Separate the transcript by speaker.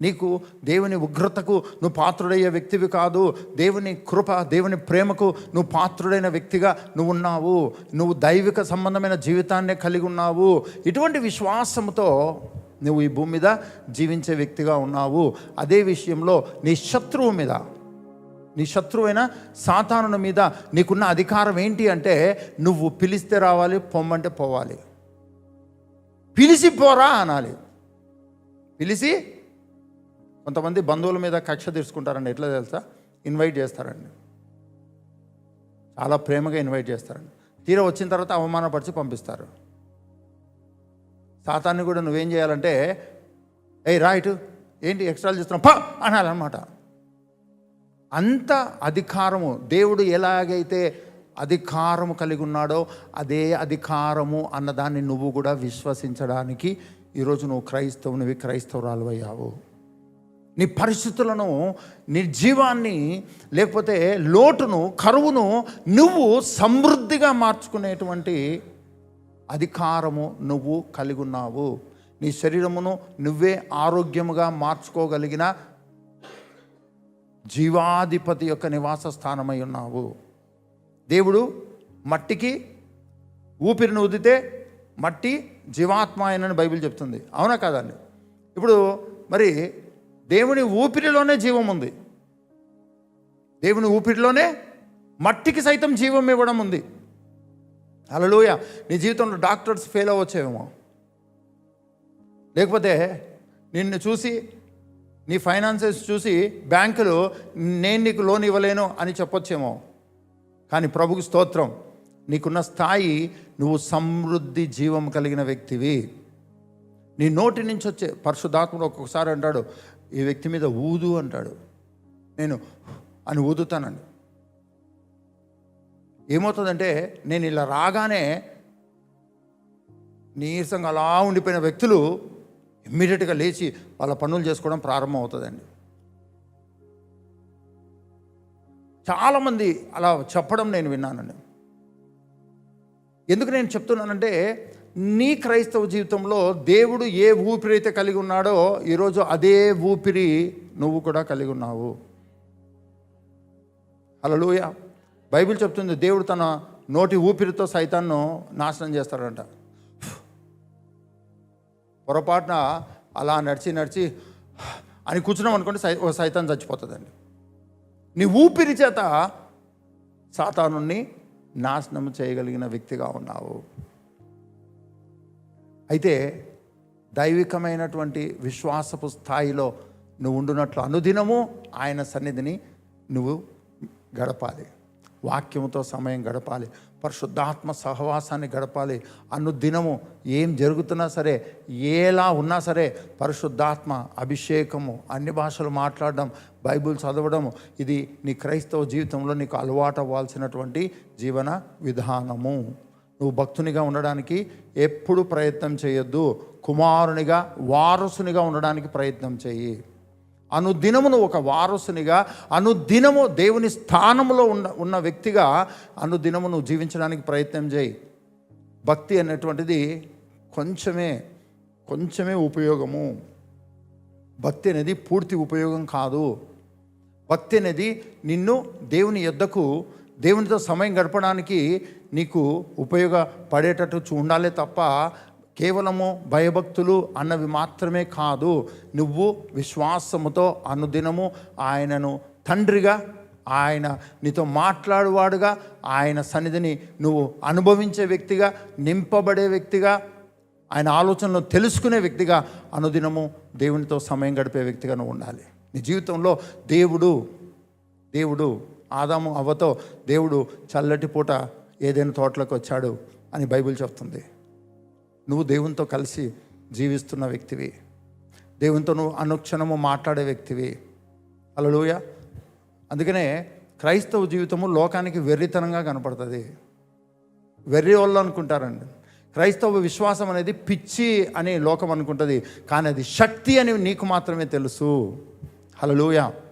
Speaker 1: నీకు దేవుని ఉగ్రతకు నువ్వు పాత్రుడయ్యే వ్యక్తివి కాదు. దేవుని కృప దేవుని ప్రేమకు నువ్వు పాత్రుడైన వ్యక్తిగా నువ్వు ఉన్నావు. నువ్వు దైవిక సంబంధమైన జీవితాన్నే కలిగి ఉన్నావు. ఇటువంటి విశ్వాసంతో నువ్వు ఈ భూమి మీద జీవించే వ్యక్తిగా ఉన్నావు. అదే విషయంలో నీ శత్రువు మీద నీ శత్రువైన సాతానుని మీద నీకున్న అధికారం ఏంటి అంటే నువ్వు పిలిస్తే రావాలి పొమ్మంటే పోవాలి. పిలిచి పోరా అనాలి. పిలిచి కొంతమంది బంధువుల మీద కక్ష తీర్చుకుంటారండి. ఎట్లా తెలుసా? ఇన్వైట్ చేస్తారండి. చాలా ప్రేమగా ఇన్వైట్ చేస్తారండి. తీరా వచ్చిన తర్వాత అవమానపరిచి పంపిస్తారు. సాతాన్ని కూడా నువ్వేం చేయాలంటే ఏయ్ రైట్ ఏంటి ఎక్స్ట్రాలు చేస్తున్నావు? పా! అనాలన్నమాట. అంత అధికారము దేవుడు ఎలాగైతే అధికారము కలిగి ఉన్నాడో అదే అధికారము అన్నదాన్ని నువ్వు కూడా విశ్వసించడానికి ఈరోజు నువ్వు క్రైస్తవునివి క్రైస్తవురాలు అయ్యావు నీ పరిస్థితులను నీ జీవాన్ని లేకపోతే లోటును కరువును నువ్వు సమృద్ధిగా మార్చుకునేటువంటి అధికారము నువ్వు కలిగి ఉన్నావు. నీ శరీరమును నువ్వే ఆరోగ్యముగా మార్చుకోగలిగిన జీవాధిపతి యొక్క నివాస స్థానమై ఉన్నావు. దేవుడు మట్టికి ఊపిరిని ఊదితే మట్టి జీవాత్మ అయినని బైబిల్ చెప్తుంది. అవునా కాదండి ఇప్పుడు మరి దేవుని ఊపిరిలోనే జీవం ఉంది. దేవుని ఊపిరిలోనే మట్టికి సైతం జీవం ఇవ్వడం ఉంది. అలలోయ నీ జీవితంలో డాక్టర్స్ ఫెయిల్ అవ్వచ్చేమో. లేకపోతే నిన్ను చూసి నీ ఫైనాన్సెస్ చూసి బ్యాంకులు నేను నీకు లోన్ ఇవ్వలేను అని చెప్పొచ్చేమో. కానీ ప్రభుకు స్తోత్రం నీకున్న స్థాయి నువ్వు సమృద్ధి జీవం కలిగిన వ్యక్తివి. నీ నోటి నుంచి వచ్చే పరశుధాత్ముడు ఒక్కొక్కసారి అంటాడు ఈ వ్యక్తి మీద ఊదు అంటాడు. నేను అని ఊదుతానండి. ఏమవుతుందంటే నేను ఇలా రాగానే నీరసంగా అలా ఉండిపోయిన వ్యక్తులు ఇమ్మీడియట్గా లేచి వాళ్ళ పనులు చేసుకోవడం ప్రారంభం అవుతుందండి. చాలామంది అలా చెప్పడం నేను విన్నానండి. ఎందుకు నేను చెప్తున్నానంటే నీ క్రైస్తవ జీవితంలో దేవుడు ఏ ఊపిరి అయితే కలిగి ఉన్నాడో ఈరోజు అదే ఊపిరి నువ్వు కూడా కలిగి ఉన్నావు. హల్లెలూయ. బైబిల్ చెప్తుంది దేవుడు తన నోటి ఊపిరితో సైతాన్ను నాశనం చేస్తాడంట. పొరపాటున అలా నడిచి నడిచి అని కూర్చున్నాం అనుకోండి సై ఓ సైతాన్ చచ్చిపోతుందండి. నీ ఊపిరి చేత సాతానుని నాశనం చేయగలిగిన వ్యక్తిగా ఉన్నావు. అయితే దైవికమైనటువంటి విశ్వాసపు స్థాయిలో నువ్వు ఉండునట్లు అనుదినము ఆయన సన్నిధిని నువ్వు గడపాలి. వాక్యముతో సమయం గడపాలి. పరిశుద్ధాత్మ సహవాసాన్ని గడపాలి. అనుదినము ఏం జరుగుతున్నా సరే ఎలా ఉన్నా సరే పరిశుద్ధాత్మ అభిషేకము అన్ని భాషలు మాట్లాడడం బైబిల్ చదవడం ఇది నీ క్రైస్తవ జీవితంలో నీకు అలవాటు అవ్వాల్సినటువంటి జీవన విధానము. నువ్వు భక్తునిగా ఉండడానికి ఎప్పుడు ప్రయత్నం చేయొద్దు. కుమారునిగా వారసునిగా ఉండడానికి ప్రయత్నం చేయి. అనుదినము నువ్వు ఒక వారసునిగా అనుదినము దేవుని స్థానంలో ఉన్న ఉన్న వ్యక్తిగా అనుదినము నువ్వు జీవించడానికి ప్రయత్నం చేయి. భక్తి అనేటువంటిది కొంచెమే కొంచెమే ఉపయోగము. భక్తి అనేది పూర్తి ఉపయోగం కాదు. భక్తి అనేది నిన్ను దేవుని యొద్దకు దేవునితో సమయం గడపడానికి నీకు ఉపయోగపడేటట్టు ఉండాలి తప్ప కేవలము భయభక్తులు అన్నవి మాత్రమే కాదు. నువ్వు విశ్వాసముతో అనుదినము ఆయనను తండ్రిగా ఆయన నీతో మాట్లాడువాడుగా ఆయన సన్నిధిని నువ్వు అనుభవించే వ్యక్తిగా నింపబడే వ్యక్తిగా ఆయన ఆలోచనలు తెలుసుకునే వ్యక్తిగా అనుదినము దేవునితో సమయం గడిపే వ్యక్తిగా నువ్వు ఉండాలి. నీ జీవితంలో దేవుడు దేవుడు ఆదాము అవ్వతో దేవుడు చల్లటి పూట ఏదైనా తోటలోకి వచ్చాడు అని బైబిల్ చెప్తుంది. నువ్వు దేవునితో కలిసి జీవిస్తున్న వ్యక్తివి. దేవునితో నువ్వు అనుక్షణము మాట్లాడే వ్యక్తివి. అలలోయ అందుకనే క్రైస్తవ జీవితము లోకానికి వెర్రితనంగా కనపడుతుంది. వెర్రి వాళ్ళు అనుకుంటారండి. క్రైస్తవ విశ్వాసం అనేది పిచ్చి అని లోకం అనుకుంటుంది. కానీ అది శక్తి అని నీకు మాత్రమే తెలుసు. హలలోయ